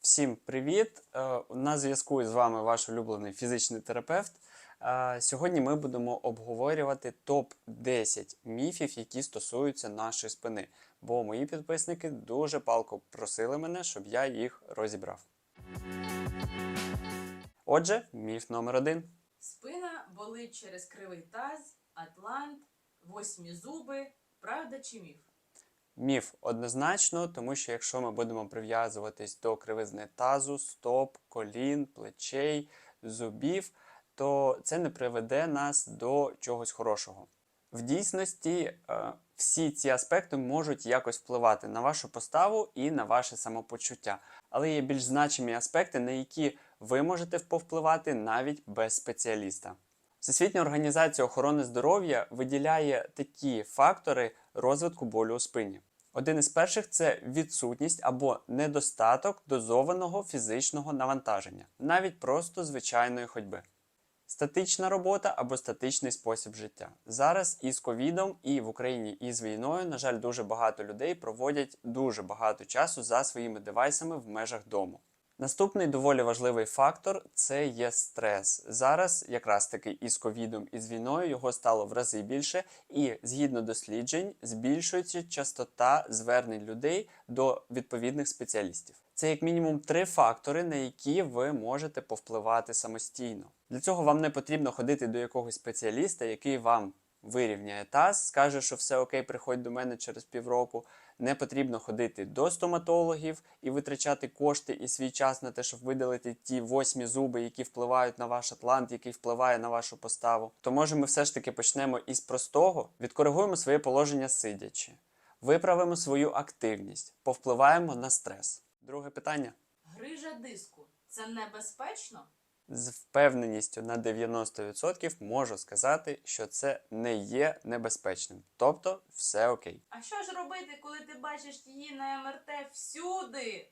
Всім привіт! Е, На зв'язку з вами ваш улюблений фізичний терапевт. Е, Сьогодні ми будемо обговорювати топ-10 міфів, які стосуються нашої спини. Бо мої підписники дуже палко просили мене, щоб я їх розібрав. Отже, міф номер один. Спина болить через кривий таз, атлант, восьмі зуби. Правда чи міф? Міф однозначно, тому що якщо ми будемо прив'язуватись до кривизни тазу, стоп, колін, плечей, зубів, то це не приведе нас до чогось хорошого. В дійсності е, всі ці аспекти можуть якось впливати на вашу поставу і на ваше самопочуття. Але є більш значимі аспекти, на які ви можете повпливати навіть без спеціаліста. Всесвітня організація охорони здоров'я виділяє такі фактори розвитку болю у спині. Один із перших це відсутність або недостаток дозованого фізичного навантаження, навіть просто звичайної ходьби. Статична робота або статичний спосіб життя. Зараз із ковідом і в Україні із війною, на жаль, дуже багато людей проводять дуже багато часу за своїми девайсами в межах дому. Наступний доволі важливий фактор це є стрес. Зараз, якраз таки із ковідом і з війною, його стало в рази більше, і згідно досліджень, збільшується частота звернень людей до відповідних спеціалістів. Це як мінімум три фактори, на які ви можете повпливати самостійно. Для цього вам не потрібно ходити до якогось спеціаліста, який вам вирівняє таз, скаже, що все окей, приходь до мене через півроку. Не потрібно ходити до стоматологів і витрачати кошти і свій час на те, щоб видалити ті восьмі зуби, які впливають на ваш атлант, який впливає на вашу поставу. То може ми все ж таки почнемо із простого, відкоригуємо своє положення сидячи, виправимо свою активність, повпливаємо на стрес. Друге питання. Грижа диску це небезпечно? З впевненістю на 90% можу сказати, що це не є небезпечним. Тобто все окей. А що ж робити, коли ти бачиш її на МРТ всюди?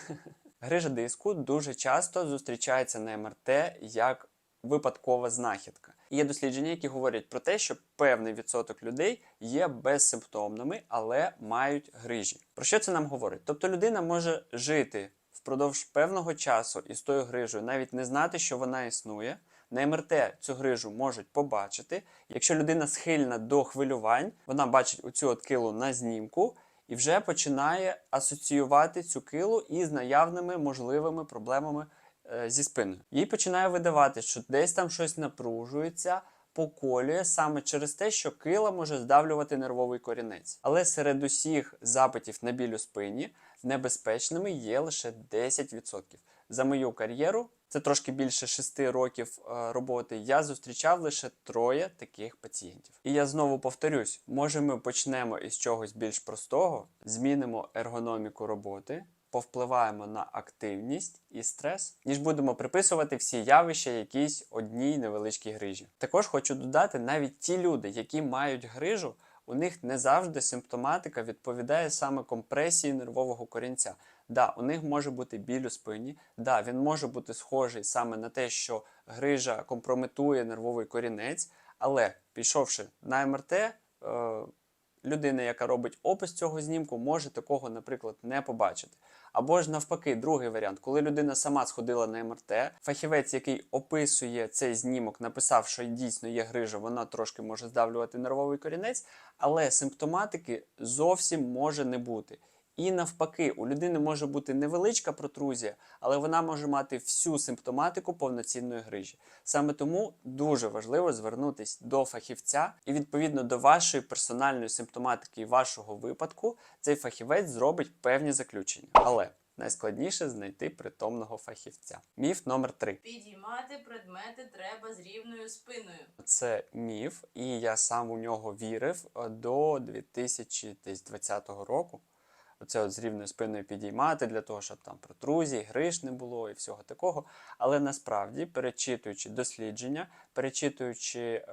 Грижа диску дуже часто зустрічається на МРТ як випадкова знахідка. І є дослідження, які говорять про те, що певний відсоток людей є безсимптомними, але мають грижі. Про що це нам говорить? Тобто людина може жити впродовж певного часу із тою грижею, навіть не знати, що вона існує. На МРТ цю грижу можуть побачити. Якщо людина схильна до хвилювань, вона бачить оцю от килу на знімку і вже починає асоціювати цю килу із наявними можливими проблемами е, зі спиною. Їй починає видавати, що десь там щось напружується, поколює саме через те, що кила може здавлювати нервовий корінець. Але серед усіх запитів на біль у спині небезпечними є лише 10%. За мою кар'єру, це трошки більше 6 років е, роботи, я зустрічав лише троє таких пацієнтів. І я знову повторюсь: може ми почнемо із чогось більш простого, змінимо ергономіку роботи, повпливаємо на активність і стрес, ніж будемо приписувати всі явища якійсь одній невеличкій грижі. Також хочу додати, навіть ті люди, які мають грижу, у них не завжди симптоматика відповідає саме компресії нервового корінця. Да, у них може бути біль у спині, да, він може бути схожий саме на те, що грижа компрометує нервовий корінець, але пішовши на МРТ, е, людина, яка робить опис цього знімку, може такого, наприклад, не побачити. Або ж навпаки, другий варіант, коли людина сама сходила на МРТ, фахівець, який описує цей знімок, написав, що дійсно є грижа, вона трошки може здавлювати нервовий корінець, але симптоматики зовсім може не бути. І навпаки, у людини може бути невеличка протрузія, але вона може мати всю симптоматику повноцінної грижі. Саме тому дуже важливо звернутися до фахівця, і відповідно до вашої персональної симптоматики і вашого випадку, цей фахівець зробить певні заключення. Але найскладніше знайти притомного фахівця. Міф номер 3 Підіймати предмети треба з рівною спиною. Це міф, і я сам у нього вірив е, до 2020 року. Оце от з рівною спиною підіймати для того, щоб там протрузій, гриш не було і всього такого. Але насправді, перечитуючи дослідження, перечитуючи е,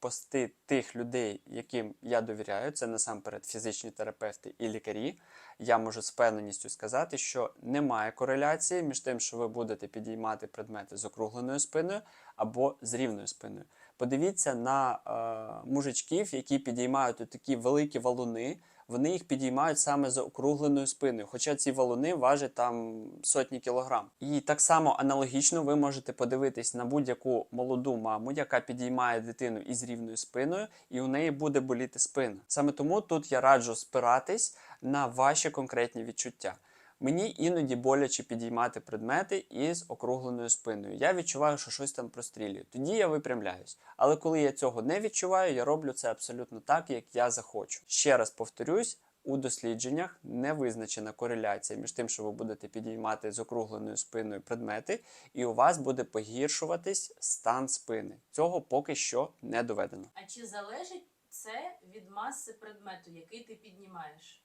пости тих людей, яким я довіряю, це насамперед фізичні терапевти і лікарі, я можу з впевненістю сказати, що немає кореляції між тим, що ви будете підіймати предмети з округленою спиною або з рівною спиною. Подивіться на е, мужичків, які підіймають такі великі валуни. Вони їх підіймають саме за округленою спиною, хоча ці валуни важать там сотні кілограм. І так само аналогічно ви можете подивитись на будь-яку молоду маму, яка підіймає дитину із рівною спиною, і у неї буде боліти спина. Саме тому тут я раджу спиратись на ваші конкретні відчуття. Мені іноді боляче підіймати предмети із округленою спиною. Я відчуваю, що щось там прострілює. Тоді я випрямляюсь. Але коли я цього не відчуваю, я роблю це абсолютно так, як я захочу. Ще раз повторюсь. У дослідженнях не визначена кореляція між тим, що ви будете підіймати з округленою спиною предмети, і у вас буде погіршуватись стан спини. Цього поки що не доведено. А чи залежить це від маси предмету, який ти піднімаєш?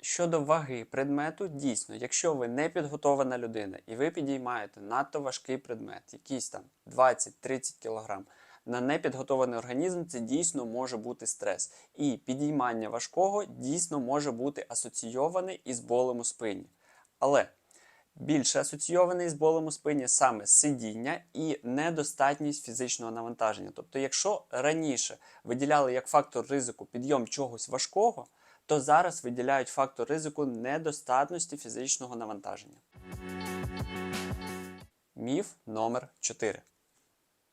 Щодо ваги предмету, дійсно, якщо ви не підготована людина і ви підіймаєте надто важкий предмет, якийсь там 20-30 кг, на непідготований організм це дійсно може бути стрес. І підіймання важкого дійсно може бути асоційоване із болем у спині. Але більше асоційований з болем у спині саме сидіння і недостатність фізичного навантаження. Тобто, якщо раніше виділяли як фактор ризику підйом чогось важкого, то зараз виділяють фактор ризику недостатності фізичного навантаження. Міф номер 4.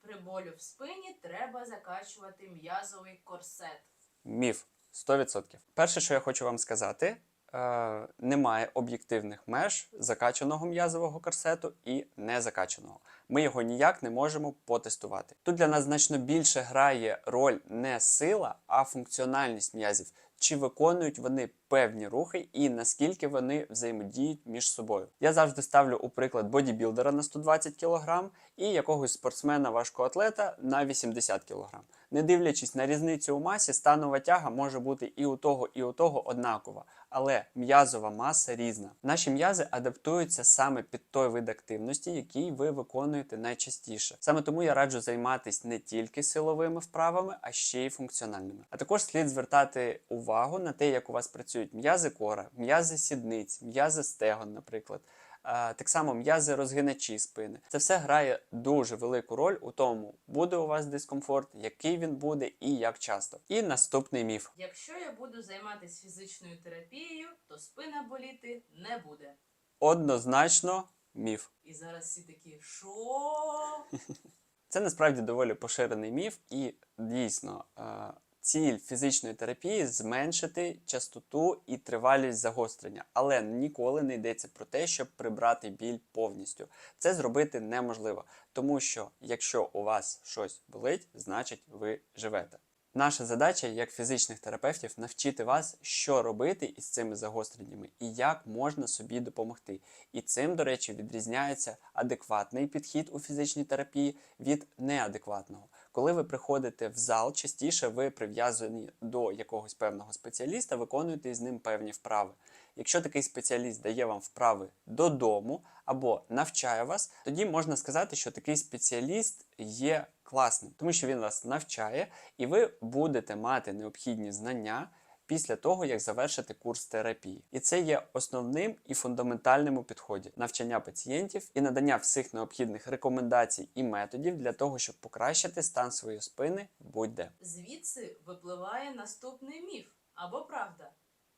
При болю в спині треба закачувати м'язовий корсет. Міф 100%. Перше, що я хочу вам сказати, е, немає об'єктивних меж закачаного м'язового корсету і незакачаного. Ми його ніяк не можемо потестувати. Тут для нас значно більше грає роль не сила, а функціональність м'язів. Чи виконують вони певні рухи і наскільки вони взаємодіють між собою. Я завжди ставлю у приклад бодібілдера на 120 кг і якогось спортсмена важкоатлета на 80 кг. Не дивлячись на різницю у масі, станова тяга може бути і у того, і у того однакова, але м'язова маса різна. Наші м'язи адаптуються саме під той вид активності, який ви виконуєте найчастіше. Саме тому я раджу займатися не тільки силовими вправами, а ще й функціональними. А також слід звертати увагу на те, як у вас працюють м'язи кора, м'язи сідниць, м'язи стегон, наприклад. Так само м'язи розгиначі спини. Це все грає дуже велику роль у тому, буде у вас дискомфорт, який він буде і як часто. І наступний міф. Якщо я буду займатися фізичною терапією, то спина боліти не буде. Однозначно міф. І зараз всі такі, що? Це насправді доволі поширений міф, і дійсно е, ціль фізичної терапії зменшити частоту і тривалість загострення, але ніколи не йдеться про те, щоб прибрати біль повністю. Це зробити неможливо, тому що якщо у вас щось болить, значить ви живете. Наша задача як фізичних терапевтів навчити вас, що робити із цими загостреннями і як можна собі допомогти. І цим, до речі, відрізняється адекватний підхід у фізичній терапії від неадекватного. Коли ви приходите в зал, частіше ви прив'язані до якогось певного спеціаліста, виконуєте з ним певні вправи. Якщо такий спеціаліст дає вам вправи додому або навчає вас, тоді можна сказати, що такий спеціаліст є класним, тому що він вас навчає, і ви будете мати необхідні знання після того, як завершити курс терапії. І це є основним і фундаментальним у підході навчання пацієнтів і надання всіх необхідних рекомендацій і методів для того, щоб покращити стан своєї спини будь-де. Звідси випливає наступний міф або правда.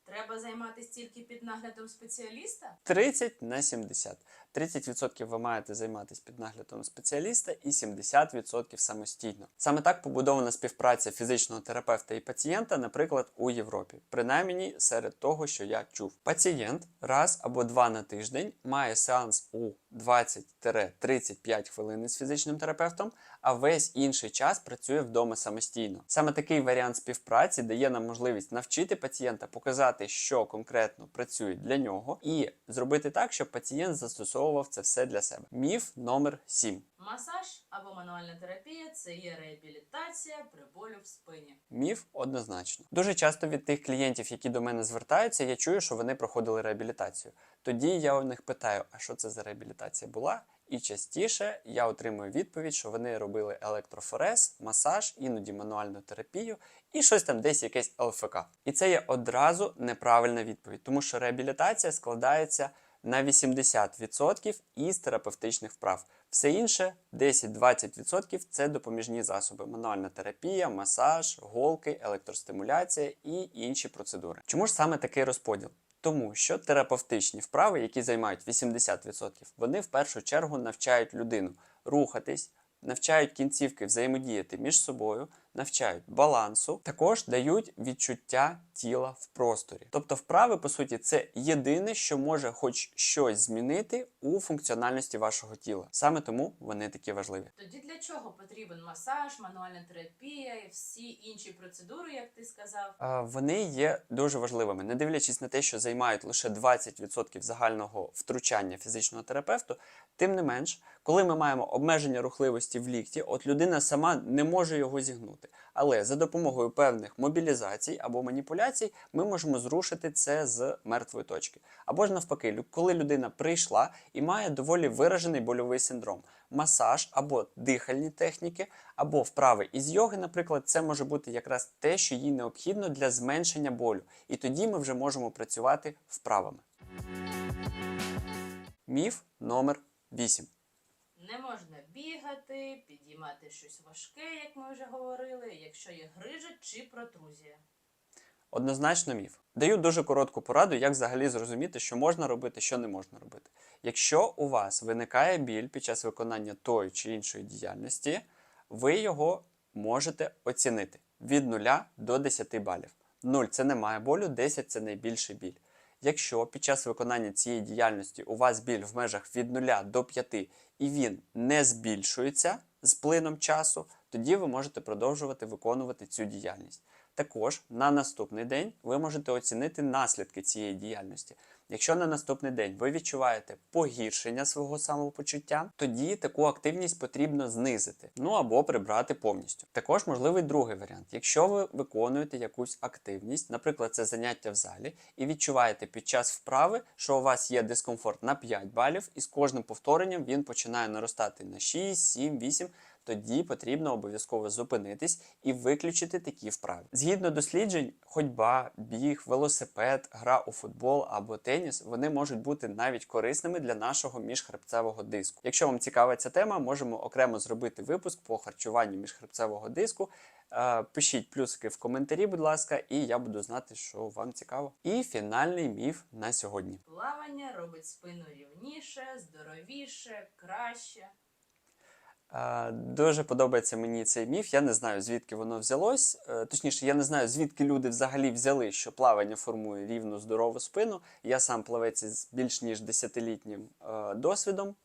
Треба займатися тільки під наглядом спеціаліста? 30 на 70. 30% ви маєте займатися під наглядом спеціаліста і 70% самостійно. Саме так побудована співпраця фізичного терапевта і пацієнта, наприклад, у Європі, принаймні серед того, що я чув. Пацієнт раз або два на тиждень має сеанс у 20-35 хвилин з фізичним терапевтом, а весь інший час працює вдома самостійно. Саме такий варіант співпраці дає нам можливість навчити пацієнта, показати, що конкретно працює для нього, і зробити так, щоб пацієнт застосовував це все для себе. Міф номер 7. Масаж або мануальна терапія це є реабілітація при болю в спині. Міф однозначно. Дуже часто від тих клієнтів, які до мене звертаються, я чую, що вони проходили реабілітацію. Тоді я у них питаю, а що це за реабілітація була? І частіше я отримую відповідь, що вони робили електрофорез, масаж, іноді мануальну терапію і щось там десь якесь ЛФК. І це є одразу неправильна відповідь, тому що реабілітація складається на 80% із терапевтичних вправ. Все інше 10-20% це допоміжні засоби: мануальна терапія, масаж, голки, електростимуляція і інші процедури. Чому ж саме такий розподіл? Тому що терапевтичні вправи, які займають 80%, вони в першу чергу навчають людину рухатись, навчають кінцівки взаємодіяти між собою, навчають балансу, також дають відчуття тіла в просторі. Тобто, вправи, по суті, це єдине, що може хоч щось змінити у функціональності вашого тіла. Саме тому вони такі важливі. Тоді для чого потрібен масаж, мануальна терапія і всі інші процедури, як ти сказав? А, Вони є дуже важливими, не дивлячись на те, що займають лише 20% загального втручання фізичного терапевту. Тим не менш, коли ми маємо обмеження рухливості в лікті, от людина сама не може його зігнути. Але за допомогою певних мобілізацій або маніпуляцій ми можемо зрушити це з мертвої точки. Або ж навпаки, коли людина прийшла і має доволі виражений больовий синдром. Масаж або дихальні техніки, або вправи із йоги, наприклад, це може бути якраз те, що їй необхідно для зменшення болю. І тоді ми вже можемо працювати вправами. Міф номер 8. Не можна бігати, підіймати щось важке, як ми вже говорили, якщо є грижа чи протрузія. Однозначно міф. Даю дуже коротку пораду, як взагалі зрозуміти, що можна робити, що не можна робити. Якщо у вас виникає біль під час виконання тої чи іншої діяльності, ви його можете оцінити від 0 до 10 балів. 0 це немає болю, 10 це найбільший біль. Якщо під час виконання цієї діяльності у вас біль в межах від 0 до 5 і він не збільшується з плином часу, тоді ви можете продовжувати виконувати цю діяльність. Також на наступний день ви можете оцінити наслідки цієї діяльності. Якщо на наступний день ви відчуваєте погіршення свого самопочуття, тоді таку активність потрібно знизити, ну або прибрати повністю. Також можливий другий варіант. Якщо ви виконуєте якусь активність, наприклад, це заняття в залі, і відчуваєте під час вправи, що у вас є дискомфорт на 5 балів, і з кожним повторенням він починає наростати на 6, 7, 8, тоді потрібно обов'язково зупинитись і виключити такі вправи. Згідно досліджень, ходьба, біг, велосипед, гра у футбол або теніс вони можуть бути навіть корисними для нашого міжхребцевого диску. Якщо вам цікава ця тема, можемо окремо зробити випуск по харчуванню міжхребцевого диску. Е, Пишіть плюсики в коментарі, будь ласка, і я буду знати, що вам цікаво. І фінальний міф на сьогодні. Плавання робить спину рівніше, здоровіше, краще. Дуже подобається мені цей міф. Я не знаю, звідки воно взялось. Е, Точніше, я не знаю, звідки люди взагалі взяли, що плавання формує рівну здорову спину. Я сам плавець із більш ніж десятилітнім е, досвідом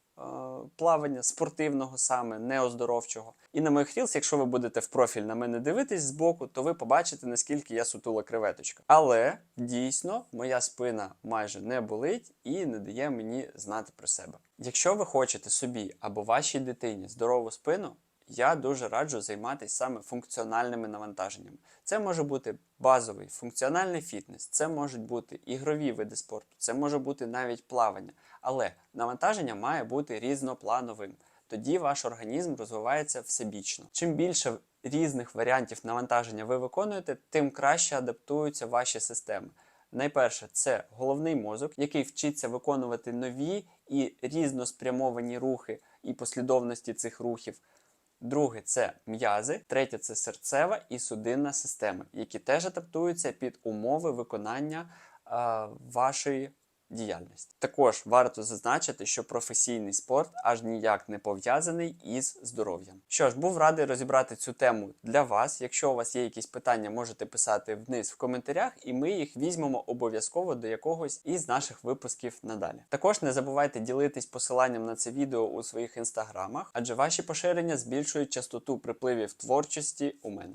плавання, спортивного саме, не оздоровчого. І на моїх рілс, якщо ви будете в профіль на мене дивитись збоку, то ви побачите, наскільки я сутула креветочка. Але дійсно моя спина майже не болить і не дає мені знати про себе. Якщо ви хочете собі або вашій дитині здорову спину, я дуже раджу займатися саме функціональними навантаженнями. Це може бути базовий функціональний фітнес, це можуть бути ігрові види спорту, це може бути навіть плавання. Але навантаження має бути різноплановим. Тоді ваш організм розвивається всебічно. Чим більше різних варіантів навантаження ви виконуєте, тим краще адаптуються ваші системи. Найперше, це головний мозок, який вчиться виконувати нові і різноспрямовані рухи і послідовності цих рухів. Друге це м'язи, третє це серцева і судинна система, які теж адаптуються під умови виконання е, вашої діяльності. Також варто зазначити, що професійний спорт аж ніяк не пов'язаний із здоров'ям. Що ж, був радий розібрати цю тему для вас. Якщо у вас є якісь питання, можете писати вниз в коментарях, і ми їх візьмемо обов'язково до якогось із наших випусків надалі. Також не забувайте ділитись посиланням на це відео у своїх інстаграмах, адже ваші поширення збільшують частоту припливів творчості у мене.